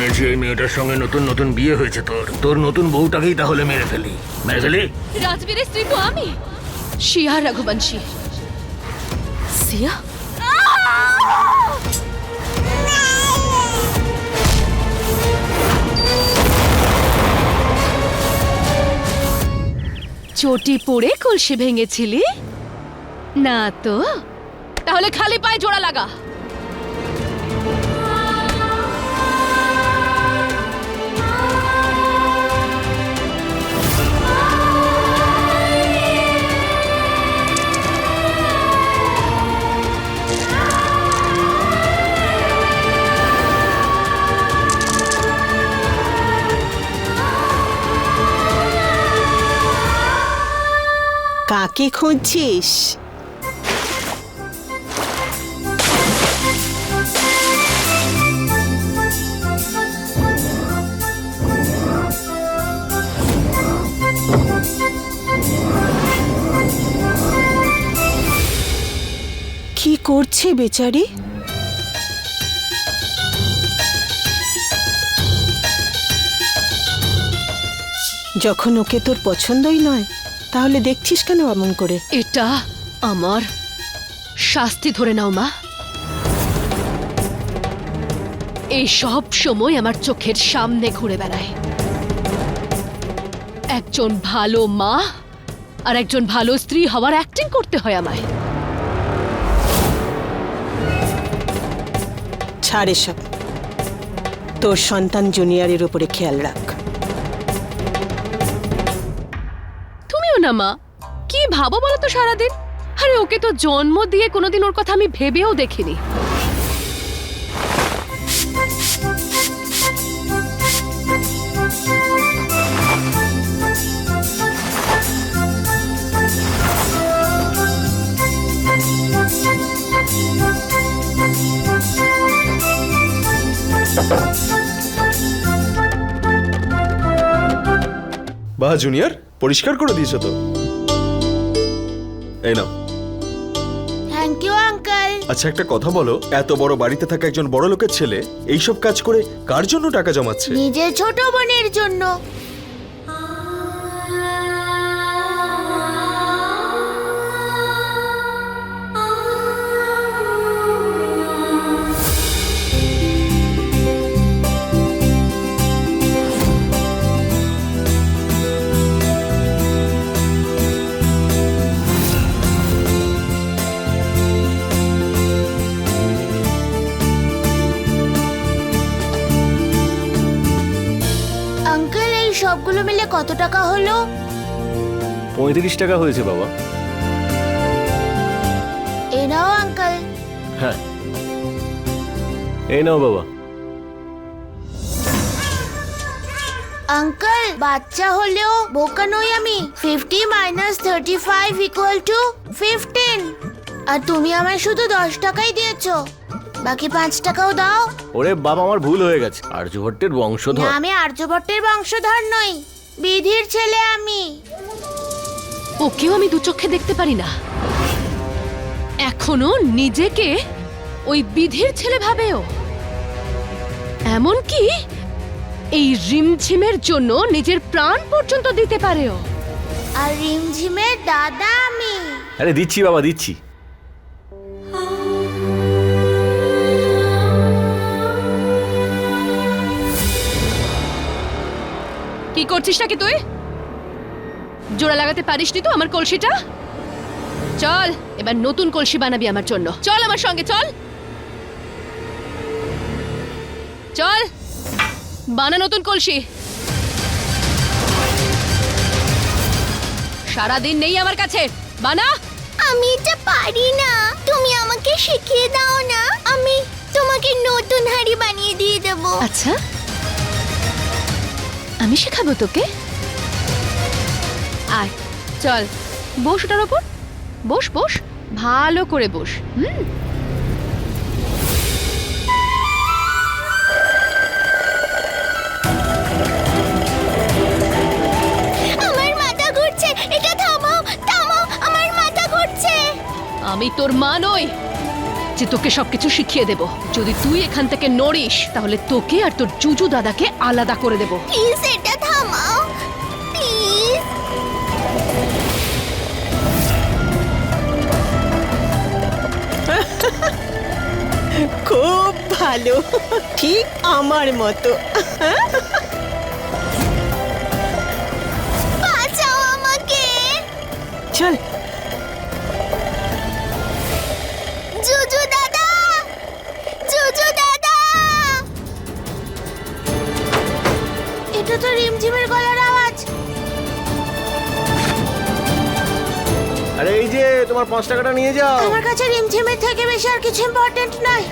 শুনেছি এই মেয়েটার সঙ্গে নতুন নতুন বিয়ে হয়েছে তোর তোর নতুন বউটাকেই তাহলে মেরে ফেলি। মেরে ফেলি? রাজবীরের স্ত্রী তো আমি। শিয়া রঘুবংশী। সিয়া চটি পড়ে কলসি ভেঙেছিলি? না তো? তাহলে খালি পায়ে জোড়া লাগা। কাকে খুঁজছিস? কি করছে বেচারি? যখন ওকে তোর পছন্দই নয় তাহলে দেখছিস কেন এমন করে? এটা আমার শাস্তি ধরে নাও মা। এই সব সময় আমার চোখের সামনে ঘুরে বেড়ায়। একজন ভালো মা আর একজন ভালো স্ত্রী হওয়ার অ্যাক্টিং করতে হয় আমায়। ছাড় এসব। তোর সন্তান জুনিয়রের উপরে খেয়াল রাখ। না, মা। কি ভাবো বলো তো সারাদিন? আরে, ওকে তো জন্ম দিয়ে কোনোদিন ওর কথা আমি ভেবেও দেখিনি। বাহ, জুনিয়র। পরিষ্কার করে দিয়েছ তো। এই নাও। থ্যাংক ইউ আঙ্কেল আচ্ছা একটা কথা বলো এত বড় বাড়িতে থাকা একজন বড় লোকের ছেলে এইসব কাজ করে কার জন্য টাকা জমাচ্ছে? নিজের ছোট বোনের জন্য। কত টাকা হলো? পঁয়ত্রিশ টাকা হয়েছে বাবা। এ নাও আঙ্কেল। হ্যাঁ। এই নাও বাবা। আঙ্কেল বাচ্চা হলেও বোকা নই আমি। Fifty minus thirty five equal to fifteen আর তুমি আমায় শুধু দশ টাকাই দিয়েছ। বাকি পাঁচ টাকাও দাও। ওরে বাবা আমার ভুল হয়ে গেছে। আর্যভট্টের না বংশধর আমি আর্যভট্টের বংশধর নই। বিধির ছেলে আমি। ওকেও আমি দু চোখে দেখতে পারি না। এখনও নিজেকে ওই বিধির ছেলে ভাবেও। এমনকি এই রিমঝিমের জন্য নিজের প্রাণ পর্যন্ত দিতে পারেও। আর রিমঝিমের দাদা আমি। আরে দিচ্ছি বাবা দিচ্ছি। কি করছিস নাকি তুই? জোড়া লাগাতে পারিসনি তো আমার কলসিটা? চল এবার নতুন কলসি বানাবি আমার জন্য। চল আমার সঙ্গে চল। চল বানা নতুন কলসি। সারাদিন নেই আমার কাছে। বানা। আমি এটা পারি না। তুমি আমাকে শিখিয়ে দাও না। আমি তোমাকে নতুন হাড়ি বানিয়ে দিয়ে দেব। আচ্ছা। আমি শেখাবো তোকে। আয় চল। বস ওটার ওপর। বস বস। ভালো করে বস হুম? যে তোকে সবকিছু শিখিয়ে দেব। যদি তুই এখান থেকে নড়িস তাহলে তোকে আর তোর জুজু দাদাকে আলাদা করে দেব। প্লিজ এটা থামাও। প্লিজ। খুব ভালো। ঠিক আমার মতো। চল যে পাঁচ টাকাটা নিয়ে যাও। আমার কাছে রিমঝিমের থেকে বেশি আর কিছু ইম্পর্টেন্ট নয়।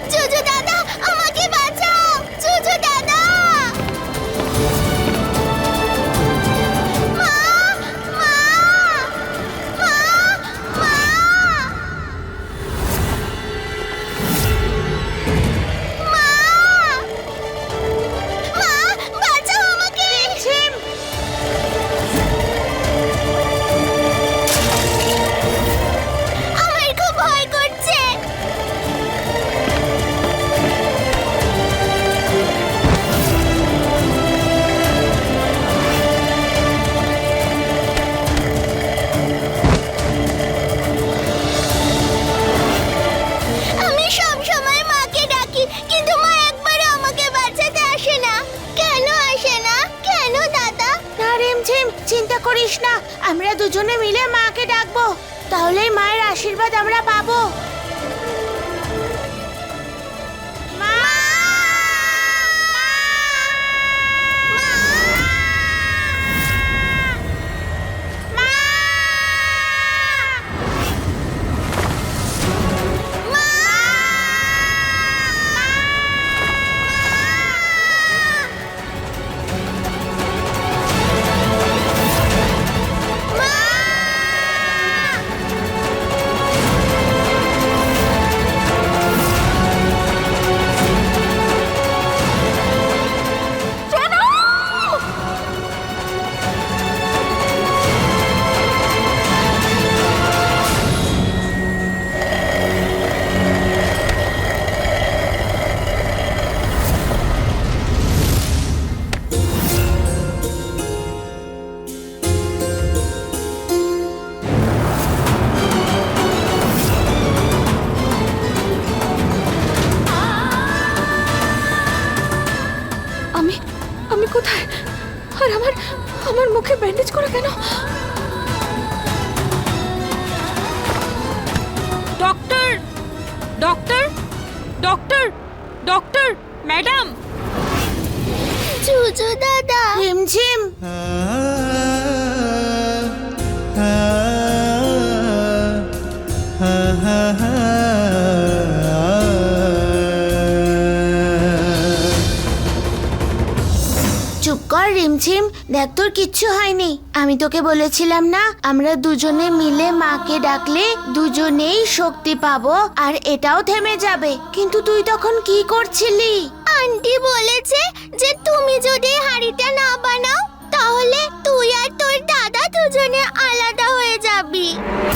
রিমঝিম। দেখ, তোর কিচ্ছু হয়নি। আমি তোকে বলেছিলাম না, আমরা দুজনে মিলে মাকে ডাকলে দুজনেই শক্তি পাবো, আর এটাও থেমে যাবে। কিন্তু তুই তখন কি করছিলি? আন্টি বলেছে যে তুমি যদি হাড়িটা না বানাও, তাহলে তুই আর তোর দাদা দুজনে আলাদা হয়ে যাবি।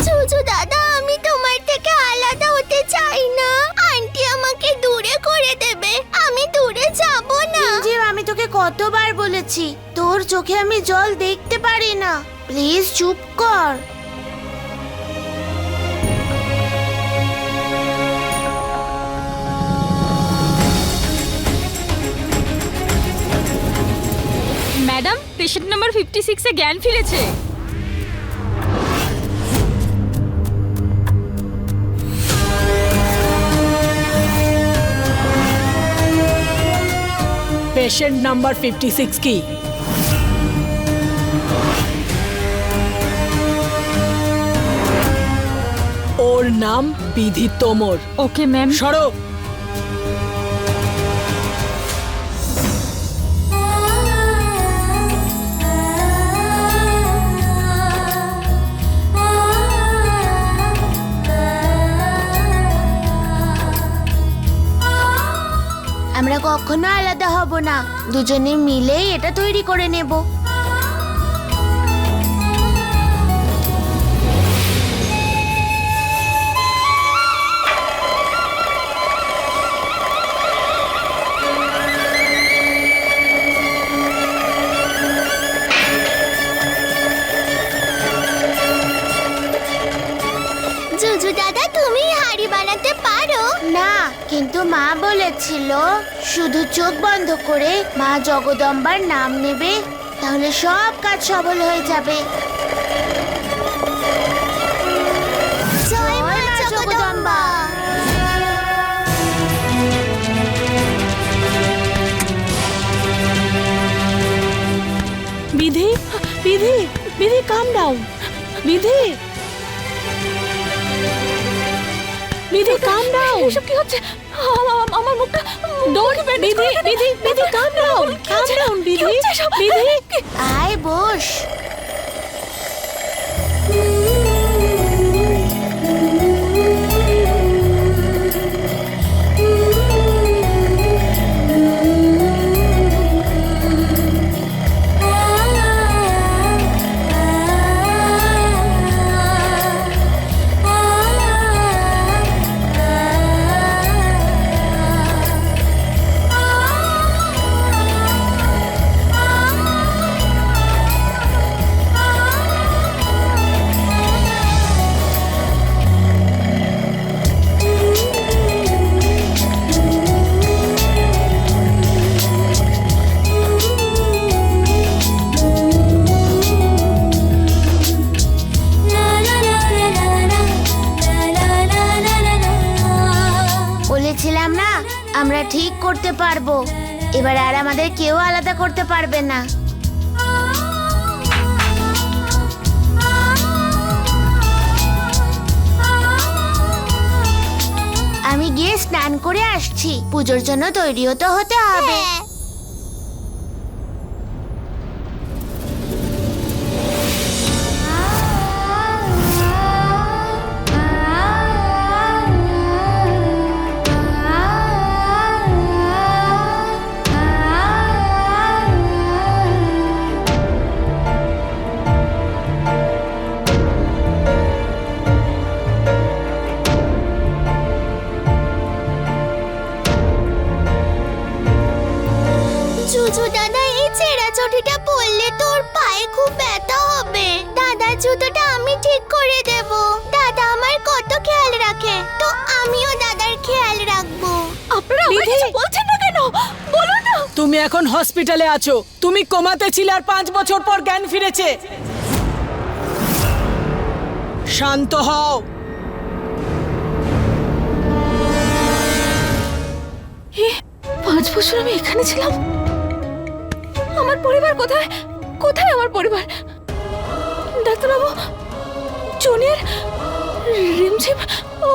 জুজু দাদা না। জি আমি তোকে কতবার বলেছি তোর চোখে আমি জল দেখতে পারি না। প্লিজ চুপ কর। ম্যাডাম পেশেন্ট নাম্বার ফিফটি সিক্সে জ্ঞান ফিরেছে। পেশেন্ট নাম্বার ফিফটি সিক্স কি ওর নাম বিধি তোমর। ওকে ম্যাম সরো কখনো আলাদা হব না। দুজনে মিলেই এটা তৈরি করে নেব। বলেছিল শুধু চোখ বন্ধ করে মা জগদম্বার নাম নেবে তাহলে সব কাজ সফল হয়ে যাবে। জয় মা জগদম্বা। বিধি বিধি বিধি কাম ডাউন বিধি। বিধি কাম ডাউন এসব কি হচ্ছে? আমার মুখটা ডোন্ট বিধি দিদি দিদি কাম ডাউন কাম ডাউন দিদি। দিদি। আয় বস। আমরা ঠিক করতে পারব। এবার আর আমাদের কেউ আলাদা করতে পারবে না। আমি গিয়ে স্নান করে আসছি। পুজোর জন্য তৈরিও তো হতে হবে। হসপিটালে আছো। তুমি কোমাতে ছিলে আর পাঁচ বছর পর জ্ঞান ফিরেছে। শান্ত হও। পাঁচ বছর আমি এখানে ছিলাম? আমার পরিবার কোথায়? কোথায় আমার পরিবার? ডাক্তারবাবু, জুনিয়র, রিমঝিম,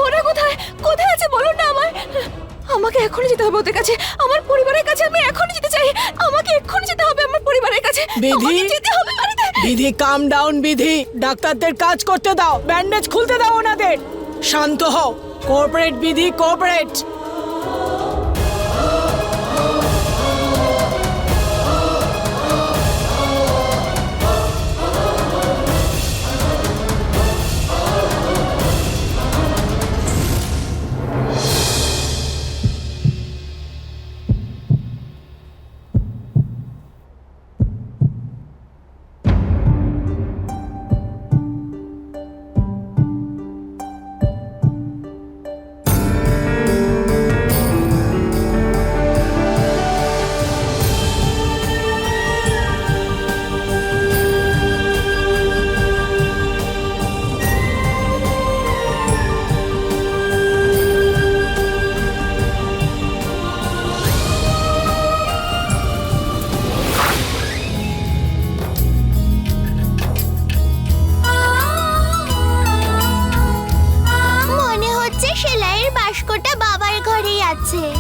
ওরা কোথায়? কোথায় আছে বলুন না আমায়? আমাকে এখনই যেতে হবে ওদের কাছে। আমার পরিবারের কাছে আমি এখনই যেতে চাই। আমাকে এক্ষুনি যেতে হবে আমার পরিবারের কাছে। বিধি? যেতে হবে বাড়িতে। বিধি কাম ডাউন বিধি। ডাক্তারদের কাজ করতে দাও। ব্যান্ডেজ খুলতে দাও ওনাদের। শান্ত হও। কর্পোরেট বিধি কোঅপারেট 最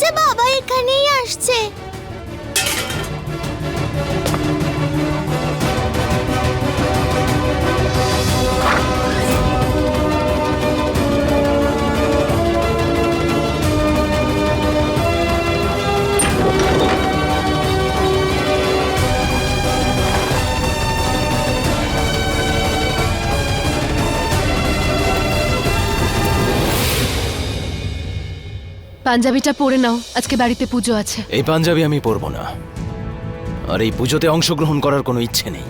হচ্ছে বাবা এখানেই আসছে। পাঞ্জাবিটা পরে নাও আজকে বাড়িতে পুজো আছে। এই পাঞ্জাবি আমি পরবো না। আর এই পুজোতে অংশগ্রহণ করার কোনো ইচ্ছে নেই।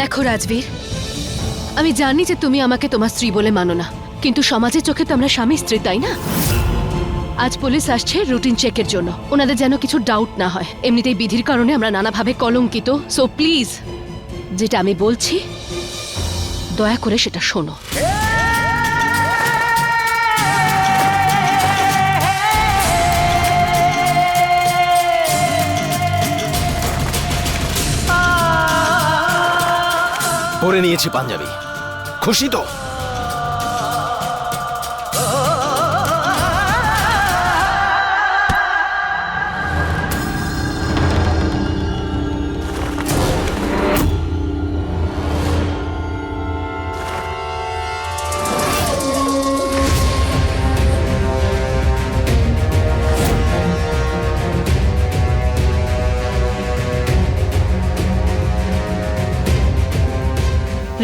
দেখো রাজবীর আমি জানি যে তুমি আমাকে তোমার স্ত্রী বলে মানো না কিন্তু সমাজের চোখে তো আমরা স্বামী স্ত্রী তাই না? আজ পুলিশ আসছে রুটিন চেকের জন্য। ওনাদের যেন কিছু ডাউট না হয়। এমনিতেই বিধির কারণে আমরা নানাভাবে কলঙ্কিত। সো প্লিজ যেটা আমি বলছি দয়া করে সেটা শোনো। পরে নিয়েছি পাঞ্জাবি। খুশি তো?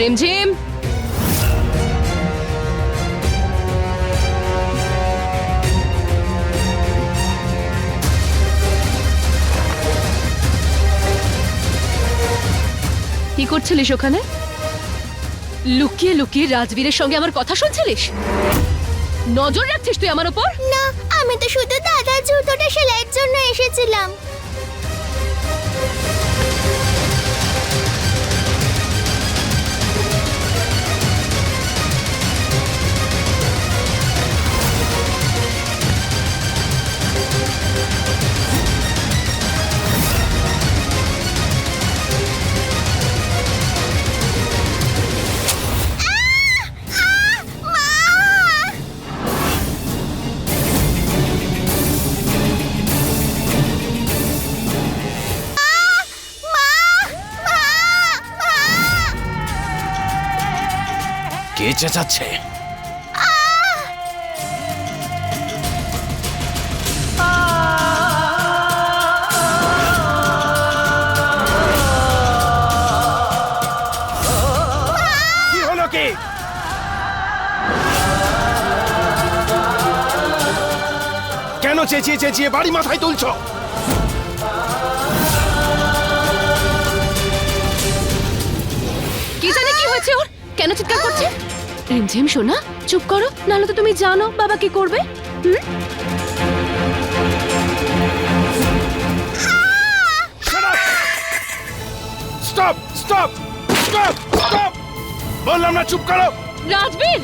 রিমঝিম কি করছিলিস ওখানে? লুকিয়ে লুকিয়ে রাজবীরের সঙ্গে আমার কথা শুনছিলিস? নজর রাখছিস তুই আমার ওপর? না, আমি তো শুধু দাদার জুতোটা সেলাইয়ের জন্য এসেছিলাম। কে চেঁচাচ্ছে? কি হলো কি? কেন চেঁচিয়ে চেঁচিয়ে বাড়ি মাথায় তুলছো? কি জানে কি হয়েছে ওর? কেন চিৎকার করছে? রিমঝিম শোনা চুপ করো নাহলে তো তুমি জানো বাবা কি করবে। হুম? Stop stop stop stop! বললাম না চুপ করো। রাজবীর!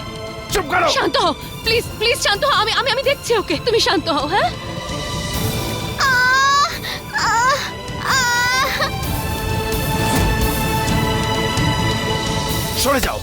চুপ করো। শান্ত হও প্লিজ প্লিজ শান্ত হও আমি আমি আমি দেখছি ওকে তুমি শান্ত হও হ্যাঁ? সরে যাও।